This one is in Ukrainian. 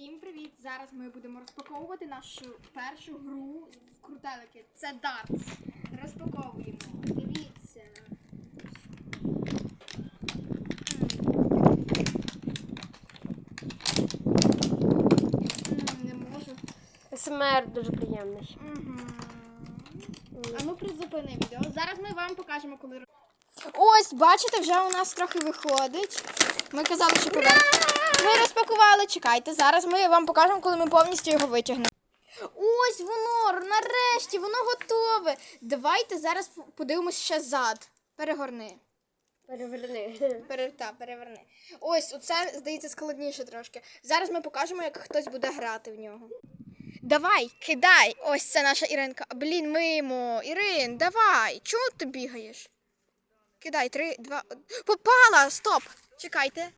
Всім привіт! Зараз ми будемо розпаковувати нашу першу гру в крутелики. Це дартс. Розпаковуємо. Дивіться. Не можу. СМР дуже приємний. А ну призупини відео. Зараз ми вам покажемо, коли Ось, бачите, вже у нас трохи виходить. Ми казали, що поверх. Ми розпакували, чекайте. Зараз ми вам покажемо, коли ми повністю його витягнемо. Ось воно, нарешті, воно готове. Давайте зараз по- подивимося ще зад. Перегорни. Переверни. Пере, та, переверни. Ось, оце, здається, складніше трошки. Зараз ми покажемо, як хтось буде грати в нього. Давай, кидай. Ось це наша Іринка. Блін, мимо. Ірин, давай. Чому ти бігаєш? Кидай, три, два. Попала! Стоп! Чекайте.